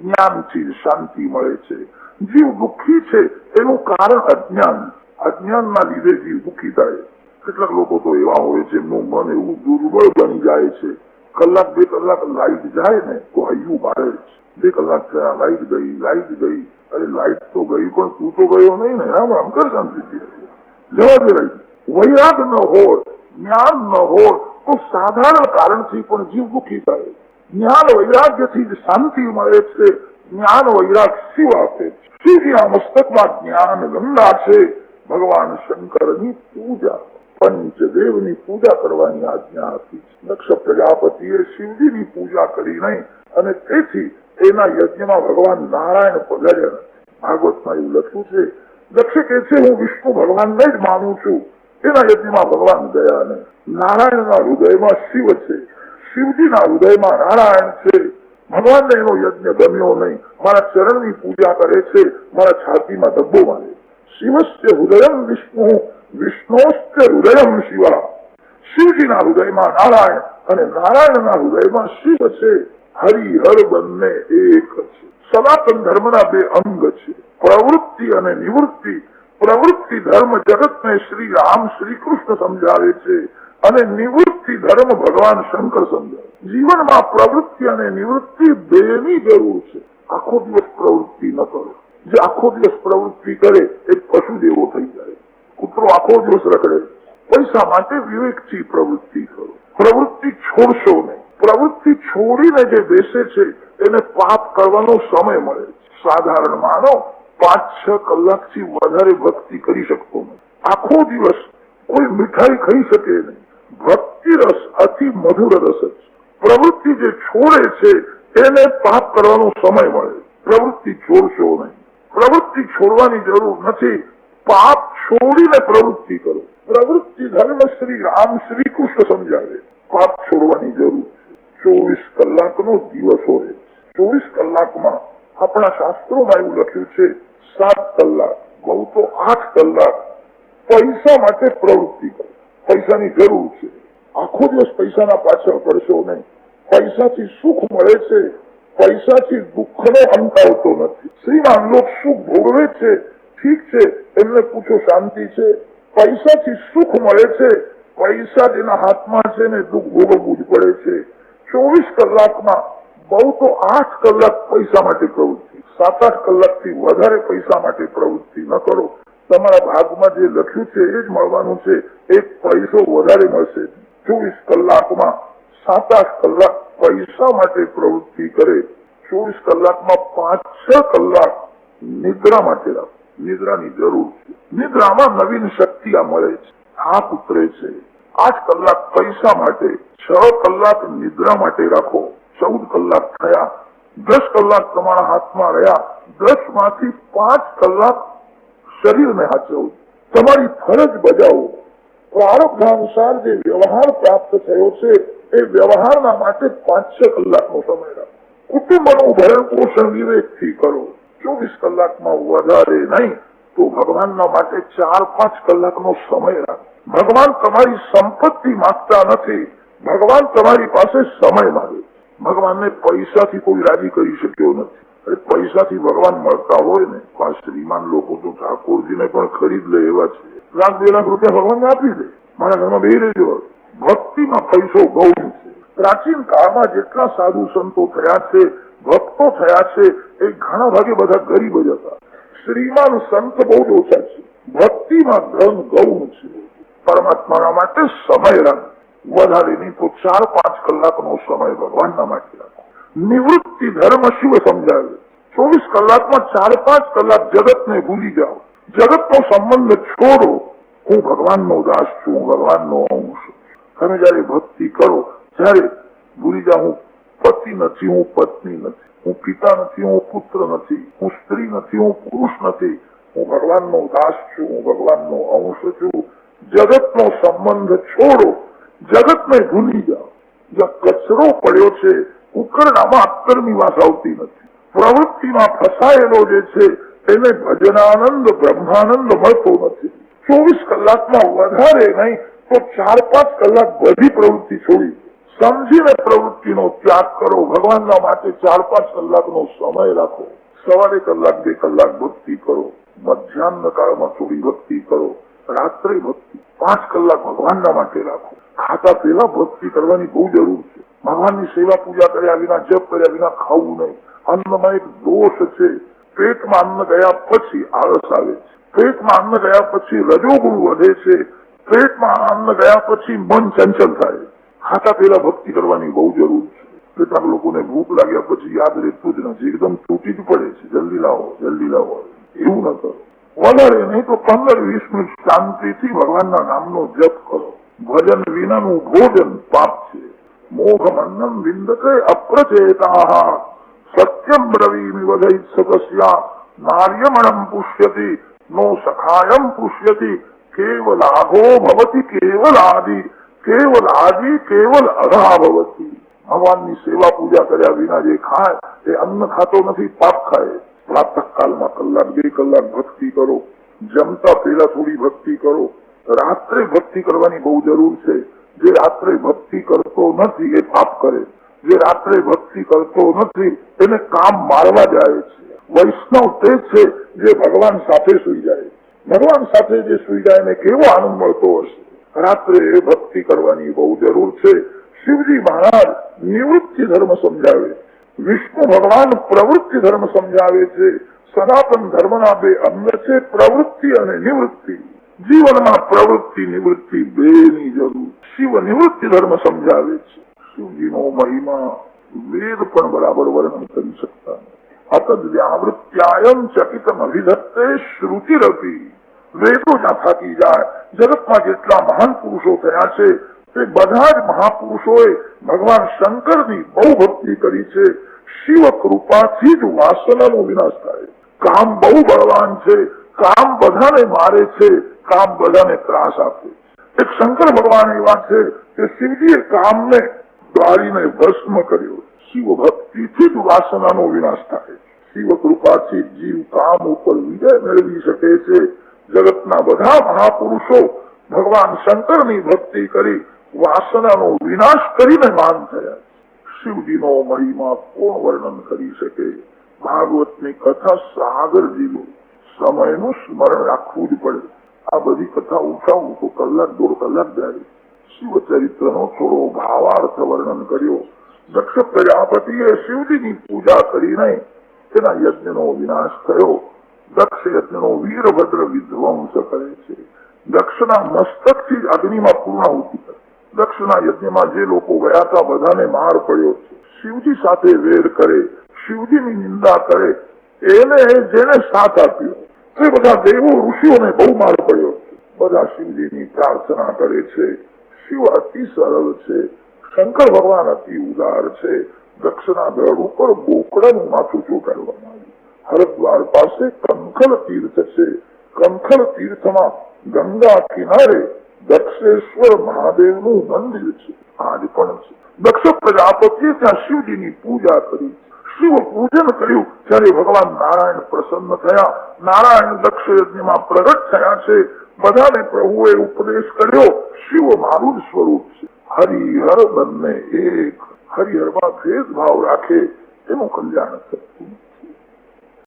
જ્ઞાનથી શાંતિ મળે છે જીવ દુઃખી છે એનું કારણ અજ્ઞાન અજ્ઞાનના લીધે જીવ દુઃખી થાય કેટલાક લોકો તો એવા હોય છે એમનું મન એવું દુર્બળ બની જાય છે કલાક બે કલાક લાઈટ જાય ને તો હૈયું બાળે બે કલાક થયા લાઈટ ગઈ લાઈટ ગઈ અરે લાઈટ તો ગઈ પણ તું તો ગયો નહીં ને આમ આમ કર શાંતિથી જવા દે લાઈટ વૈરાગ ન હોય જ્ઞાન ન હોય તો સાધારણ કારણથી પણ જીવ દુઃખી થાય જ્ઞાન વૈરાગ્યથી જ શાંતિ મળે છે જ્ઞાન વૈરાગ શિવ આપે મસ્તકમાં જ્ઞાન ગંગા છે ભગવાન શંકરની પૂજા પંચદેવની પૂજા કરવાની આજ્ઞા આપી દક્ષ પ્રજાપતિએ શિવજીની પૂજા કરી નહીં અને તેથી એના યજ્ઞમાં ભગવાન નારાયણ પગડ્યા ભાગવતમાં એવું લખ્યું છે દક્ષ કે છે હું વિષ્ણુ ભગવાનને જ માનું છું એના યજ્ઞમાં ભગવાન ગયા નહીં નારાયણના હૃદયમાં શિવ છે શિવજીના ઉદયમાં નારાયણ છે. ભગવાનને એનો યજ્ઞ ગમ્યો નહીં. મારા ચરણની પૂજા કરે છે. મારા છાતીમાં ધબ્બો મારે. શિવસ્ય હૃદયમ વિષ્ણુ, વિષ્ણોસ્ય હૃદયમ શિવા. શિવજીના હૃદયમાં નારાયણ અને નારાયણના હૃદયમાં શિવ છે. હરિહર બંને એક છે. સનાતન ધર્મના બે અંગ છે. પ્રવૃત્તિ અને નિવૃત્તિ. પ્રવૃત્તિ ધર્મ જગતને શ્રી રામ, શ્રી કૃષ્ણ સમજાવે છે. અને નિવૃત્તિ ધર્મ ભગવાન શંકર સમજાય જીવનમાં પ્રવૃત્તિ અને નિવૃત્તિ બેની જરૂર છે. આખો દિવસ પ્રવૃત્તિ ન કરો. જે આખો દિવસ પ્રવૃત્તિ કરે એ પશુ જેવો થઈ જાય. કૂતરો આખો દિવસ રખડે. પૈસા માટે વિવેકથી પ્રવૃત્તિ કરો. પ્રવૃત્તિ છોડશો નહીં. પ્રવૃત્તિ છોડીને જે બેસે છે, એને પાપ કરવાનો સમય મળે સાધારણ માનો, પાંચ, છ કલાકથી વધારે ભક્તિ કરી શકતો નથી. આખો દિવસ કોઈ મીઠાઈ ખાઈ શકે નહીં. ભક્તિ રસ અતિ મધુર રસ જ. પ્રવૃત્તિ જે છોડે છે એને પાપ કરવાનો સમય મળે. પ્રવૃત્તિ છોડશો નહીં. પ્રવૃત્તિ છોડવાની જરૂર નથી. પાપ છોડીને પ્રવૃત્તિ કરો. પ્રવૃત્તિ ધર્મ શ્રી રામ શ્રી કૃષ્ણ સમજાવે. પાપ છોડવાની જરૂર છે. ચોવીસ કલાકનો દિવસ હોય. ચોવીસ કલાકમાં આપણા શાસ્ત્રોમાં એવું લખ્યું છે, સાત કલાક બહુ તો આઠ કલાક. પૈસા માટે પ્રવૃત્તિ કરો. પૈસાની જરૂર છે. આખો દિવસ પૈસાના પાછળ પડશો નહીં. પૈસાથી સુખ મળે છે. પૈસાથી દુઃખનો અંત આવતો નથી. શ્રીમાન લોક સુખ ભોગવે છે. ઠીક છે. એમને પૂછો શાંતિ છે. પૈસાથી સુખ મળે છે. પૈસા જેના હાથમાં છે ને દુઃખ ભોગવવું જ પડે છે. ચોવીસ કલાકમાં બહુ તો આઠ કલાક પૈસા માટે પ્રવૃત્તિ. સાત આઠ કલાકથી વધારે પૈસા માટે પ્રવૃત્તિ ન કરો. તમારા ભાગમાં જે લખ્યું છે, એ જ મળવાનું છે. એક પૈસો વધારે મળશે. ચોવીસ કલાકમાં સાત આઠ કલાક પૈસા માટે પ્રવૃત્તિ કરે. ચોવીસ કલાકમાં પાંચ છ કલાક નિદ્રા માટે રાખો. નિદ્રાની જરૂર છે. નિદ્રામાં નવીન શક્તિ આ મળે છે. હાથ ઉતરે છે. આઠ કલાક પૈસા માટે, છ કલાક નિદ્રા માટે રાખો. ચૌદ કલાક થયા. દસ કલાક તમારા હાથમાં રહ્યા. દસમાંથી પાંચ કલાક શરીરને હાચવું. તમારી ફરજ બજાવો પ્રારબ્ધ અનુસાર જે વ્યવહાર પ્રાપ્ત થયો છે, એ વ્યવહારના માટે પાંચ છ કલાકનો સમય કુટુંબનું ભરણ પોષણ વિવેકથી કરો. ચોવીસ કલાકમાં વધારે નહીં, તો ભગવાનના માટે ચાર પાંચ કલાકનો સમય રાખો. ભગવાન તમારી સંપત્તિ માગતા નથી. ભગવાન તમારી પાસે સમય માગે ભગવાનને પૈસાથી કોઈ રાજી કરી શક્યો નથી. અરે, પૈસાથી ભગવાન મળતા હોય ને આ શ્રીમાન લોકો તો ઠાકોરજીને પણ ખરીદ લે એવા છે. લાખ બે લાખ રૂપિયા ભગવાનને આપી દે. મારા ઘરમાં બે રહેજો ભક્તિમાં પૈસો ગૌણ છે. પ્રાચીન કાળમાં જેટલા સાધુ સંતો થયા છે, ભક્તો થયા છે, એ ઘણા ભાગે બધા ગરીબ જ હતા. શ્રીમાન સંત બહુ ઓછા છે. ભક્તિમાં ધન ગૌણ છે. પરમાત્માના માટે સમય રાખ વધારે નહીં તો ચાર પાંચ કલાકનો સમય ભગવાનના માટે નિવૃત્તિ ધર્મ શિવ સમજાવ્યું ચોવીસ કલાકમાં ચાર પાંચ કલાક જગતને ભૂલી જાઓ. જગતનો સંબંધ છોડો. હું ભગવાનનો દાસ છું ભગવાનનો અંશ. તમે જયારે ભક્તિ કરો ત્યારે ભૂલી જાઓ, હું પતિ નથી, હું પત્ની નથી. હું પિતા નથી, હું પુત્ર નથી. હું સ્ત્રી નથી, હું પુરુષ નથી. હું ભગવાનનો દાસ છું, હું ભગવાનનો અંશ છું. જગતનો સંબંધ છોડો. જગતને ભૂલી જાઓ. જ્યાં કચરો પડ્યો છે ઉકરડામાં અક્કરની વાસ આવતી નથી. પ્રવૃત્તિમાં ફસાયેલો જે છે એને ભજનાનંદ, બ્રહ્માનંદ મળતો નથી. ચોવીસ કલાકમાં વધારે નહીં, તો ચાર પાંચ કલાક બધી પ્રવૃત્તિ છોડી સમજીને પ્રવૃત્તિનો ત્યાગ કરો, ભગવાનના માટે ચાર પાંચ કલાકનો સમય રાખો. સવારે કલાક, બે કલાક ભક્તિ કરો. મધ્યાહન કાળમાં થોડી ભક્તિ કરો. રાત્રે ભક્તિ. પાંચ કલાક ભગવાનના માટે રાખો. ખાતા પહેલા ભક્તિ કરવાની બહુ જરૂર છે. ભગવાનની સેવા પૂજા કર્યા વિના, જપ કર્યા વિના ખાવું નહીં. અન્નમાં એક દોષ છે. પેટમાં અન્ન ગયા પછી આળસ આવે છે. પેટમાં અન્ન ગયા પછી રજોગુણ વધે છે. પેટમાં અન્ન ગયા પછી મન ચંચલ થાય. ખાતા પેલા ભક્તિ કરવાની બહુ જરૂર છે. કેટલાક લોકોને ભૂખ લાગ્યા પછી યાદ રહેતું જ નથી. એકદમ તૂટી જ પડે છે. જલ્દી લાવો જલ્દી લાવો. એવું ન કરો. વધારે નહીં તો પંદર વીસ મિનિટ શાંતિથી ભગવાનના નામનો જપ કરો. ભજન વિનાનું ભોજન પાપ છે. મોઘમન્નમ વિંદતે અપ્રચેતા સત્યમ બ્રવીમિ વદૈત સતસ્યા નાર્યમણમ પુષ્યતિ નો સખાયમ પુષ્યતિ કેવલાઘો ભવતી કેવલાદિ કેવલાદિ કેવલ અઘા ભવતી ભગવાનની સેવા પૂજા કર્યા વિના જે ખાય એ અન્ન ખાતો નથી પાપ ખાય પ્રાતઃ કાલમાં કલાક બે કલાક ભક્તિ કરો જમતા પેલા થોડી ભક્તિ કરો રાત્રે ભક્તિ કરવાની બહુ જરૂર છે। જે રાત્રે ભક્તિ કરતો નથી એ પાપ કરે. જે રાત્રે ભક્તિ કરતો નથી એને કામ મારવા જાય છે. વૈષ્ણવ તે છે જે ભગવાન સાથે સુઈ જાય. ભગવાન સાથે જે સુઈ જાય એને કેવો આનંદ મળતો હશે? રાત્રે ભક્તિ કરવાની બહુ જરૂર છે. શિવજી મહારાજ નિવૃત્તિ ધર્મ સમજાવે. વિષ્ણુ ભગવાન પ્રવૃત્તિ ધર્મ સમજાવે છે. સનાતન ધર્મના બે અંગ છે, પ્રવૃત્તિ અને નિવૃત્તિ. જીવનમાં પ્રવૃત્તિ, નિવૃત્તિ બેની જરૂર. શિવ નિવૃત્તિ ધર્મ સમજાવે છે. શિવજીનો મહિમા વેદ પણ બરાબર વર્ણન કરી શકતા તે બધા જ મહાપુરુષોએ ભગવાન શંકરની બહુ ભક્તિ કરી છે. શિવ કૃપાથી જ વાસનાનો વિનાશ થાય. કામ બહુ બળવાન છે. કામ બધાને મારે છે. કામ બધાને ત્રાસ આપે. એક શંકર ભગવાન એવા છે કે શિવજીએ કામને દ્વારીને ભસ્મ કર્યો. શિવ ભક્તિથી જ વાસનાનો વિનાશ થાય. શિવ કૃપાથી જીવ કામ ઉપર વિજય મેળવી શકે છે. જગતના બધા મહાપુરુષો ભગવાન શંકરની ભક્તિ કરી વાસનાનો વિનાશ કરીને માન થયા. શિવજીનો મહિમા કોણ વર્ણન કરી શકે? ભાગવતની કથા સાગર જેવો. સમયનું સ્મરણ રાખવું જ પડે. આ બધી કથા ઉઠાવું તો કલાક દોઢ કલાક જાય શિવ ચરિત્રનો થોડો ભાવાર્થ વર્ણન કર્યો. દક્ષ પ્રજાપતિએ શિવજીની પૂજા કરીને તેના યજ્ઞનો વિનાશ થયો. દક્ષ યજ્ઞનો વીરભદ્ર વિધ્વંસ કરે છે. દક્ષના મસ્તકથી જ અગ્નિમાં પૂર્ણાહુતિ કરે. દક્ષના યજ્ઞમાં જે લોકો ગયા હતા, બધાને માર પડ્યો છે. શિવજી સાથે વેર કરે. શિવજીની નિંદા કરે. એને જેને સાથ આપ્યો. તે બધા દેવો ઋષિઓને બહુ માર પડ્યો બધા શિવજીની પ્રાર્થના કરે છે. શિવ અતિ સરળ છે. શંકર ભગવાન અતિ ઉદાર છે. દક્ષના દળ ઉપર બોકડાનું માથું ચોટાડવામાં આવ્યું. હરદ્વાર પાસે કંખલ તીર્થ છે. કંખલ તીર્થમાં ગંગા કિનારે દક્ષેશ્વર મહાદેવનું મંદિર છે. આજ પણ છે. દક્ષ પ્રજાપતિએ ત્યાં શિવજીની પૂજા કરી શિવ પૂજન કર્યું ત્યારે ભગવાન નારાયણ પ્રસન્ન થયા. નારાયણ દક્ષ યજ્ઞમાં પ્રગટ થયા છે. બધાને પ્રભુએ ઉપદેશ કર્યો, શિવ મારું સ્વરૂપ છે. હરિહર બંને એક. હરિહરમાં ભેદભાવ રાખે, એનું કલ્યાણ થતું